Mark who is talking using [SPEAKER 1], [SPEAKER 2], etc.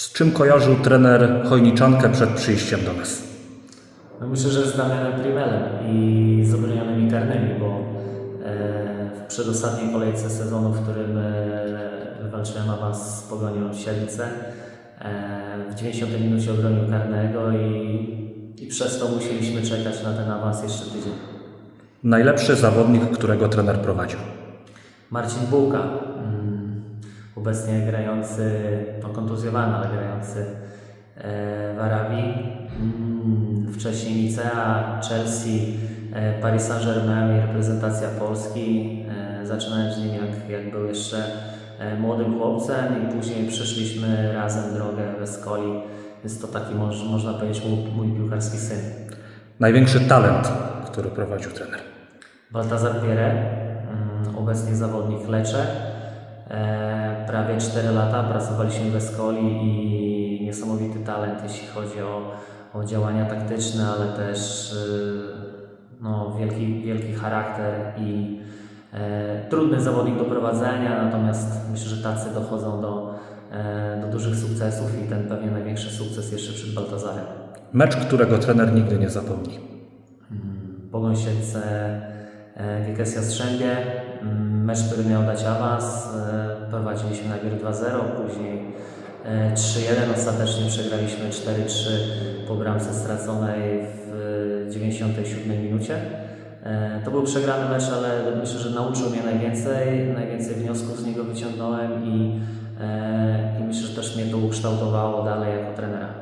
[SPEAKER 1] Z czym kojarzył trener Chojniczankę przed przyjściem do nas?
[SPEAKER 2] No myślę, że z Damianem Primelem i z obronionymi karnymi, bo e, w przedostatniej kolejce sezonu, w którym e, wywalczyłem awans z Pogonią Sielice, e, w 90 minucie obronił karnego i, i przez to musieliśmy czekać na ten awans jeszcze tydzień.
[SPEAKER 1] Najlepszy zawodnik, którego trener prowadził.
[SPEAKER 2] Marcin Bułka, obecnie grający, no kontuzjowany, ale grający e, w Arabii. Mm, Wcześniej Nicea, Chelsea, e, Paris Saint-Germain i reprezentacja Polski. E, Zaczynałem z nim jak, jak był jeszcze młodym chłopcem i później przeszliśmy razem drogę w Escoli. Jest to taki, moż, można powiedzieć, mój, mój piłkarski syn.
[SPEAKER 1] Największy talent, który prowadził trener.
[SPEAKER 2] Baltazar Pierre, mm, obecnie zawodnik Lecze. E, prawie 4 lata pracowaliśmy w Escoli i niesamowity talent, jeśli chodzi o, o działania taktyczne, ale też y, no, wielki, wielki charakter i e, trudny zawodnik do prowadzenia, natomiast myślę, że tacy dochodzą do, e, do dużych sukcesów i ten pewnie największy sukces jeszcze przed Baltazarem.
[SPEAKER 1] Mecz, którego trener nigdy nie zapomni.
[SPEAKER 2] Pogoń Siedlce, e, GKS Jastrzębie. Mm, Mecz, który miał dać awans. e, Prowadziliśmy najpierw 2-0, później e, 3-1. Ostatecznie przegraliśmy 4-3 po bramce straconej w 97 minucie. E, To był przegrany mecz, ale myślę, że nauczył mnie najwięcej. Najwięcej wniosków z niego wyciągnąłem i, e, i myślę, że też mnie to ukształtowało.